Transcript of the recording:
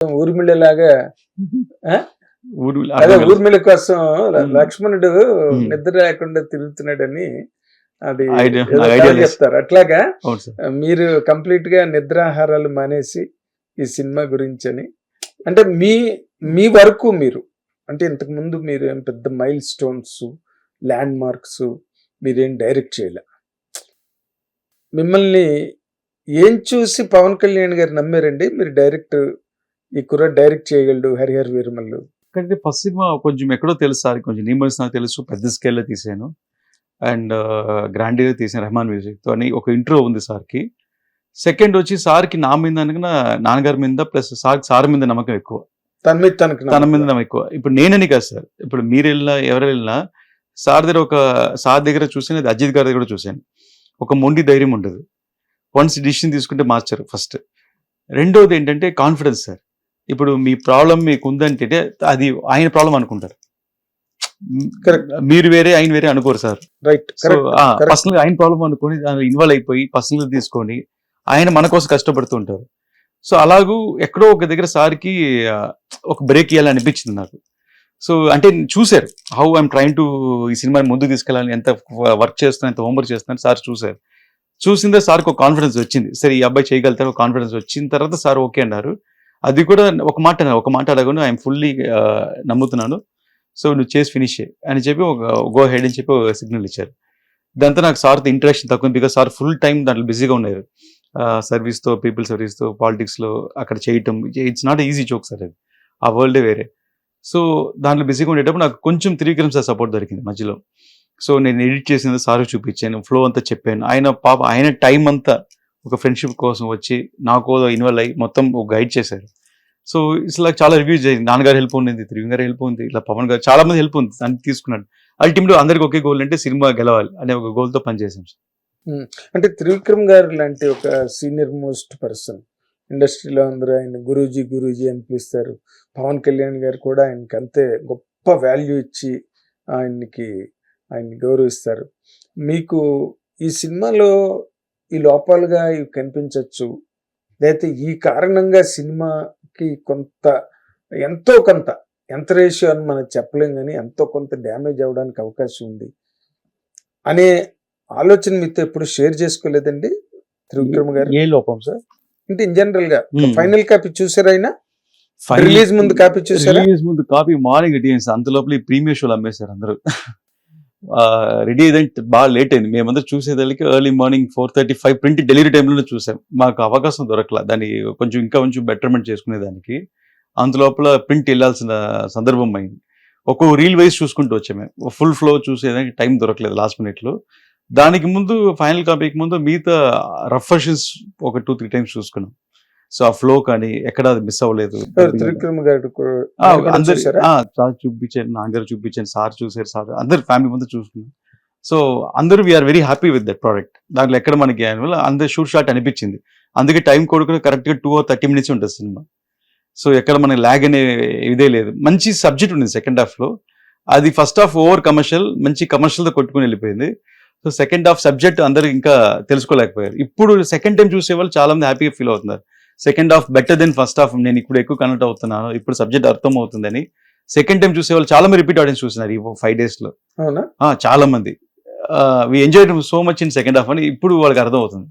ఊర్మిళలాగా ఆ? ఊరు అదే. ఊర్మిళ కోసం. లక్ష్మణుడు. నిద్ర లేకుండా తిరుగుతున్నాడని అది. చెప్తారు అట్లాగా మీరు కంప్లీట్గా నిద్రాహారాలు మానేసి ఈ సినిమా గురించి అని అంటే మీ మీ వరకు మీరు అంటే ఇంతకు ముందు మీరు ఏం పెద్ద మైల్ స్టోన్స్ ల్యాండ్ మార్క్స్ మీరేం డైరెక్ట్ చేయలే మిమ్మల్ని ఏం చూసి పవన్ కళ్యాణ్ గారు నమ్మారండి మీరు డైరెక్ట్ ఈ కుర్ర డైరెక్ట్ చేయగలడు హరిహర్ వీరమల్లు. ఎందుకంటే ఫస్ట్ సినిమా కొంచెం ఎక్కడో తెలుసు సార్ కొంచెం నీమల్స్ నాకు తెలుసు పెద్ద స్కేల్లో తీసాను. అండ్ గ్రాండ్గా తీసాను రెహమాన్ మ్యూజిక్తో అని ఒక ఇంట్రో ఉంది సార్కి. సెకండ్ వచ్చి సార్కి నా మీద అనగా నాన్నగారి మీద ప్లస్ సార్ సార్ మీద నమ్మకం ఎక్కువ. తన మీద తనకు తన మీద నమ్మకం ఎక్కువ. ఇప్పుడు నేనని కాదు సార్ ఇప్పుడు మీరు వెళ్ళినా ఎవరు వెళ్ళినా సార్ దగ్గర ఒక సార్ దగ్గర చూసాను అది అజిత్ గారి దగ్గర చూశాను. ఒక మొండి ధైర్యం ఉండదు. వన్స్ డిసిషన్ తీసుకుంటే మార్చారు ఫస్ట్. రెండోది ఏంటంటే కాన్ఫిడెన్స్ సార్. ఇప్పుడు మీ ప్రాబ్లం మీకు ఉందంటే అది ఆయన ప్రాబ్లం అనుకుంటారు. మీరు వేరే ఆయన వేరే అనుకోరు సార్. రైట్ పర్సనల్ ఆయన ప్రాబ్లం అనుకొని దానిలో ఇన్వాల్వ్ అయిపోయి పర్సనల్ తీసుకొని ఆయన మన కోసం కష్టపడుతూ ఉంటారు. సో అలాగూ ఎక్కడో ఒక దగ్గర సార్కి ఒక బ్రేక్ ఇవ్వాలని అనిపించింది నాకు. సో అంటే చూశారు. హౌ ఐఎమ్ ట్రైన్ టు ఈ సినిమాని ముందుకు తీసుకెళ్ళాలని ఎంత వర్క్ చేస్తున్నాను ఎంత హోంవర్క్ చేస్తున్నాను సార్ చూశారు. చూసిందే సార్కి ఒక కాన్ఫిడెన్స్ వచ్చింది. సరే ఈ అబ్బాయి చేయగలుగుతారు ఒక కాన్ఫిడెన్స్ వచ్చిన తర్వాత సార్ ఓకే అన్నారు. అది కూడా ఒక మాట ఒక మాట అడగను ఐఎమ్ ఫుల్లీ నమ్ముతున్నాను సో నువ్వు చేసి ఫినిష్ అని చెప్పి ఒక గో హెడ్ అని చెప్పి ఒక సిగ్నల్ ఇచ్చారు. దాంతో నాకు సార్తో ఇంటరాక్షన్ తక్కువ బికాస్ సార్ ఫుల్ టైం దాంట్లో బిజీగా ఉన్నారు. సర్వీస్తో పీపుల్ సర్వీస్తో పాలిటిక్స్లో అక్కడ చేయటం it's not easy joke sir అది. ఆ వరల్డే వేరే. సో దాంట్లో బిజీగా ఉండేటప్పుడు నాకు కొంచెం త్రివిక్రమ్ సార్ సపోర్ట్ దొరికింది మధ్యలో. సో నేను ఎడిట్ చేసింది సార్ చూపించాను ఫ్లో అంతా చెప్పాను. ఆయన పాప ఆయన టైం అంతా ఒక ఫ్రెండ్షిప్ కోసం వచ్చి నాకు ఇన్వాల్వ్ అయ్యి మొత్తం ఒక గైడ్ చేశారు. సో ఇట్లా చాలా రివ్యూస్ చేసింది నాన్నగారు హెల్ప్ ఉంది త్రివిక్రమ్ గారు హెల్ప్ ఉంది ఇలా పవన్ గారు చాలా మంది హెల్ప్ ఉంది దాన్ని తీసుకున్నాడు. అల్టిమేట్ అందరికి ఒకే గోల్ అంటే సినిమా గెలవాలి అనే ఒక గోల్తో పనిచేసాం సార్. అంటే త్రివిక్రమ్ గారు లాంటి ఒక సీనియర్ మోస్ట్ పర్సన్. ఇండస్ట్రీలో అందరూ ఆయన గురూజీ గురూజీ అని పిలుస్తారు. పవన్ కళ్యాణ్ గారు కూడా ఆయనకి అంతే గొప్ప వాల్యూ ఇచ్చి ఆయనకి ఆయన్ని గౌరవిస్తారు. మీకు ఈ సినిమాలో ఈ లోపాలుగా ఇవి కనిపించవచ్చు లేకపోతే ఈ కారణంగా సినిమాకి కొంత ఎంతో కొంత ఎంత రేషియో అని మనం చెప్పలేం కానీ ఎంతో కొంత డ్యామేజ్ అవ్వడానికి అవకాశం ఉంది. అనే ఆలోచన మీతో ఎప్పుడు షేర్ చేసుకోలేదండి త్రివిక్రమ్ గారు? ఏ లోపం సార్? అంటే ఇన్ జనరల్గా. ఫైనల్ కాపీ చూసారా అయినా రిలీజ్ ముందు కాపీ చూసారా? రిలీజ్ ముందు కాపీ మార్నింగ్ అంత లోపల ప్రీమియర్ షోలు అమ్మేశారు అందరూ. రెడీ అయ్యేదంటే బాగా లేట్ అయింది. మేమందరూ చూసేదానికి early morning four thirty five print delivery టైంలోనే చూసాం. మాకు అవకాశం దొరకలా. దాన్ని కొంచెం ఇంకా కొంచెం బెటర్మెంట్ చేసుకునేదానికి. అందులోపల ప్రింట్ వెళ్ళాల్సిన సందర్భం అయింది. ఒక్కొక్క రీల్ వైజ్ చూసుకుంటూ వచ్చాం మేము. ఫుల్ ఫ్లో చూసేదానికి టైం దొరకలేదు లాస్ట్ మినిట్లో దానికి ముందు ఫైనల్ కాపీకి ముందు మిగతా రఫ్ ఒక టూ త్రీ టైమ్స్ చూసుకున్నాం. సో ఆ ఫ్లో కానీ ఎక్కడ అది మిస్ అవ్వలేదు. అందరు సార్ చూపించాను నాన్నగారు చూపించాను సార్ చూసారు సార్ అందరు ఫ్యామిలీ ముందు చూసుకున్నాం. సో అందరూ we are very happy with that product దాంట్లో ఎక్కడ మనకి అందరు షూట్ షాట్ అనిపించింది. అందుకే టైం కూడా కరెక్ట్గా టూ ఆర్ థర్టీ మినిట్స్ ఉంటుంది సినిమా సో ఎక్కడ మనకి ల్యాగ్ అనే ఇదే లేదు. మంచి సబ్జెక్ట్ ఉంది సెకండ్ హాఫ్లో. అది ఫస్ట్ హాఫ్ ఓవర్ కమర్షియల్ మంచి కమర్షియల్తో కొట్టుకుని వెళ్ళిపోయింది. సో సెకండ్ హాఫ్ సబ్జెక్ట్ అందరూ ఇంకా తెలుసుకోలేకపోయారు. ఇప్పుడు సెకండ్ టైం చూసే వాళ్ళు చాలా మంది హ్యాపీగా ఫీల్ అవుతున్నారు. Second half better than first half నేను ఇప్పుడు ఎక్కువ కనెక్ట్ అవుతున్నాను. ఇప్పుడు సబ్జెక్ట్ అర్థం అవుతుందని సెకండ్ టైం చూసే వాళ్ళు చాలా మంది రిపీట్ ఆడియన్స్ చూస్తున్నారు ఈ ఫైవ్ డేస్లో. చాలా మంది we enjoy so much in second half అని ఇప్పుడు వాళ్ళకి అర్థం అవుతుంది